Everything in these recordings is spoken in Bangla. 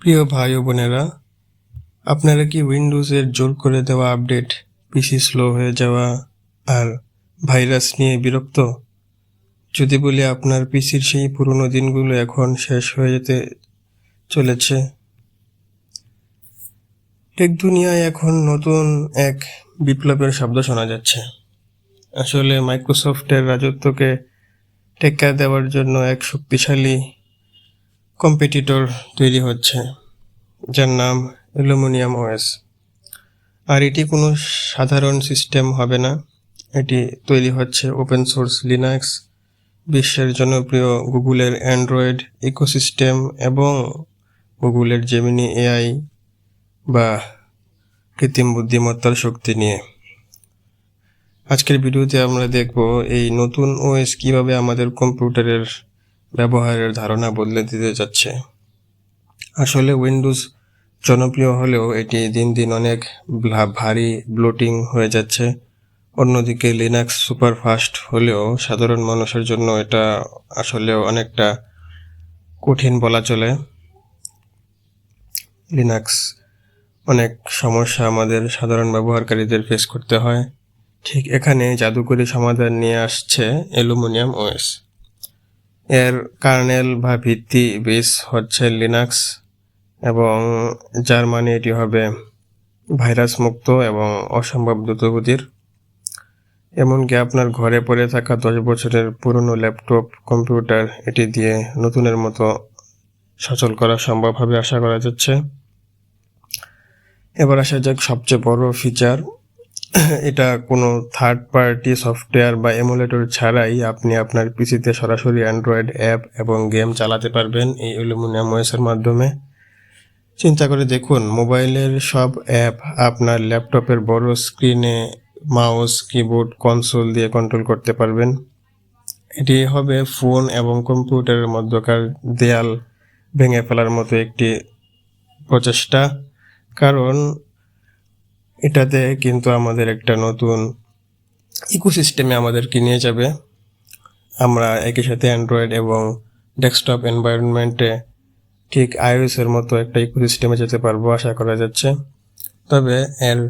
প্রিয় ভাই ও বোনেরা, আপনারা কি উইন্ডোজের জোর করে দেওয়া আপডেট পিসি স্লো হয়ে যাওয়া আর ভাইরাস নিয়ে বিরক্ত? যদি বলি আপনার পিসির সেই পুরনো দিনগুলো এখন শেষ হয়ে যেতে চলেছে। টেক দুনিয়ায় এখন নতুন এক বিপ্লবের শব্দ শোনা যাচ্ছে। আসলে মাইক্রোসফটের রাজত্বকে টেক্কা দেওয়ার জন্য এক শক্তিশালী কম্পিটিটর তৈরি হচ্ছে, যার নাম অ্যালুমিনিয়াম ওএস আর এটি কোনো সাধারণ সিস্টেম হবে না। এটি তৈরি হচ্ছে ওপেন সোর্স লিনাক্স বিশ্বের জনপ্রিয় গুগলের অ্যান্ড্রয়েড ইকোসিস্টেম এবং গুগলের জেমিনি এআই বা কৃত্রিম বুদ্ধিমত্তার শক্তি নিয়ে। আজকের ভিডিওতে আমরা দেখব এই নতুন ওএস কীভাবে আমাদের কম্পিউটারের ব্যবহারের ধারণা বদলে দিতে যাচ্ছে। আসলে উইন্ডোজ জনপ্রিয় হলেও এটি দিন দিন অনেক ভারী ব্লোটিং হয়ে যাচ্ছে। অন্যদিকে লিনাক্স সুপার ফাস্ট হলেও সাধারণ মানুষের জন্য এটা আসলে অনেকটা কঠিন বলা চলে। লিনাক্স অনেক সমস্যা আমাদের সাধারণ ব্যবহারকারীদের ফেস করতে হয়। ঠিক এখানে জাদুকরী সমাধান নিয়ে আসছে অ্যালুমিনিয়াম ওএস। এর কার্নেল বা ভিত্তি বেস হচ্ছে লিনাক্স এবং যার মানে এটি হবে ভাইরাস মুক্ত এবং অসম্ভব দ্রুতগতির এমনকি আপনার ঘরে পড়ে থাকা দশ বছরের পুরনো ল্যাপটপ, কম্পিউটার, এটি দিয়ে নতুনের মতো সচল করা সম্ভব হবে আশা করা যাচ্ছে। এবার আসা যাক সবচেয়ে বড় ফিচার এটা কোনো থার্ড পার্টি সফটওয়্যার বা এমুলেটর ছাড়াই আপনি আপনার পিসিতে সরাসরি অ্যান্ড্রয়েড অ্যাপ এবং গেম চালাতে পারবেন এই অ্যালুমিনিয়াম ওয়েসের মাধ্যমে। চিন্তা করে দেখুন, মোবাইলের সব অ্যাপ আপনার ল্যাপটপের বড় স্ক্রিনে মাউস কিবোর্ড কনসোল দিয়ে কন্ট্রোল করতে পারবেন। এটি হবে ফোন এবং কম্পিউটারের মধ্যকার দেয়াল ভেঙে ফেলার মতো একটি প্রচেষ্টা। কারণ এটাতে কিন্তু আমাদের একটা নতুন ইকোসিস্টেমে আমাদেরকে নিয়ে যাবে। আমরা একই সাথে অ্যান্ড্রয়েড এবং ডেস্কটপ এনভায়রনমেন্টে ঠিক এর মতো একটা ইকোসিস্টেমে যেতে পারব, আশা করা যাচ্ছে। তবে এর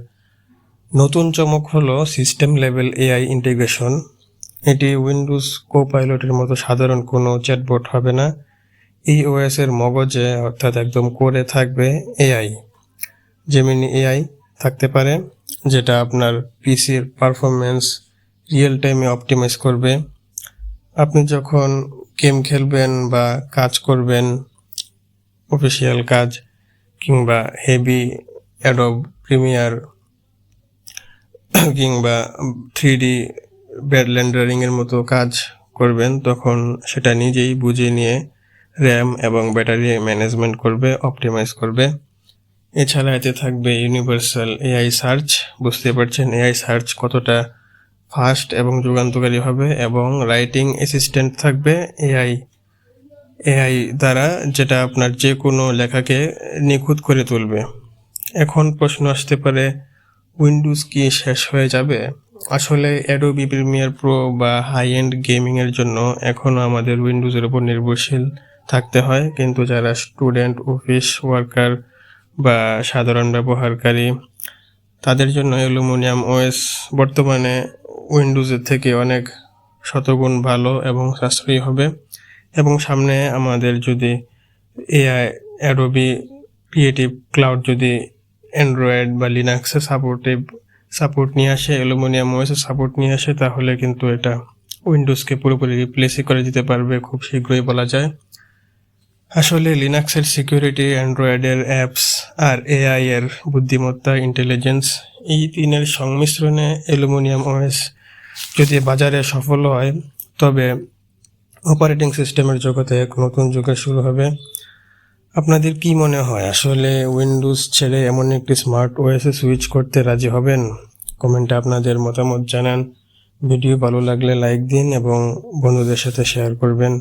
নতুন চমক হলো সিস্টেম লেভেল এআই ইন্টিগ্রেশন এটি উইন্ডোজ কো পাইলটের মতো সাধারণ কোনো চ্যাটবট হবে না। এই ওএস এর মগজে অর্থাৎ একদম করে থাকবে এআই জেমিনি এআই থাকতে পারে, যেটা আপনার পিসির পারফরমেন্স রিয়েল টাইমে অপটিমাইজ করবে। আপনি যখন গেম খেলবেন বা কাজ করবেন অফিসিয়াল কাজ কিংবা হেভি অ্যাডব প্রিমিয়ার কিংবা থ্রি ডি ব্যাড ল্যান্ডারিংয়ের মতো কাজ করবেন, তখন সেটা নিজেই বুঝে নিয়ে র্যাম এবং ব্যাটারি ম্যানেজমেন্ট করবে অপটিমাইজ করবে। এছাড়া এতে থাকবে ইউনিভার্সাল এআই সার্চ বুঝতে পারছেন এআই সার্চ কতটা ফাস্ট এবং যুগান্তকারী হবে এবং রাইটিং অ্যাসিস্ট্যান্ট থাকবে এআই এআই দ্বারা যেটা আপনার যে কোনো লেখাকে নিখুঁত করে তুলবে। এখন প্রশ্ন আসতে পারে উইন্ডোজ কি শেষ হয়ে যাবে? আসলে অ্যাডোবি প্রিমিয়ার প্রো বা হাই এন্ড গেমিংয়ের জন্য এখনও আমাদের উইন্ডোজের উপর নির্ভরশীল থাকতে হয়, কিন্তু যারা স্টুডেন্ট অফিস ওয়ার্কার বা সাধারণ ব্যবহারকারী, তাদের জন্য অ্যালুমিনিয়াম ওএস বর্তমানে উইন্ডোজের থেকে অনেক শতগুণ ভালো এবং সাশ্রয়ী হবে। এবং সামনে আমাদের যদি এআই, অ্যাডোবি, ক্রিয়েটিভ ক্লাউড যদি অ্যান্ড্রয়েড বা লিনাক্সে সাপোর্টিভ সাপোর্ট নিয়ে আসে, অ্যালুমিনিয়াম ওয়েসে সাপোর্ট নিয়ে আসে, তাহলে কিন্তু এটা উইন্ডোজকে পুরোপুরি রিপ্লেসই করে দিতে পারবে, খুব শীঘ্রই বলা যায়। আসলে লিনাক্সের সিকিউরিটি অ্যান্ড্রয়েডের অ্যাপস আর এআই এর বুদ্ধিমত্তা ইন্টেলিজেন্স এই তিনের সংমিশ্রণে অ্যালুমিনিয়াম ওএস যদি বাজারে সফল হয়, তবে অপারেটিং সিস্টেমের জগতে এক নতুন যুগের শুরু হবে। আপনাদের কি মনে হয়, আসলে উইন্ডোজ ছেড়ে এমন একটি স্মার্ট ওএসে সুইচ করতে রাজি হবেন? কমেন্টে আপনাদের মতামত জানান। ভিডিও ভালো লাগলে লাইক দিন এবং বন্ধুদের সাথে শেয়ার করবেন।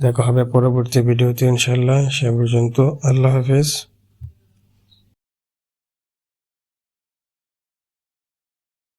দেখা হবে পরবর্তী ভিডিওতে ইনশাল্লাহ সে পর্যন্ত আল্লাহ হাফেজ।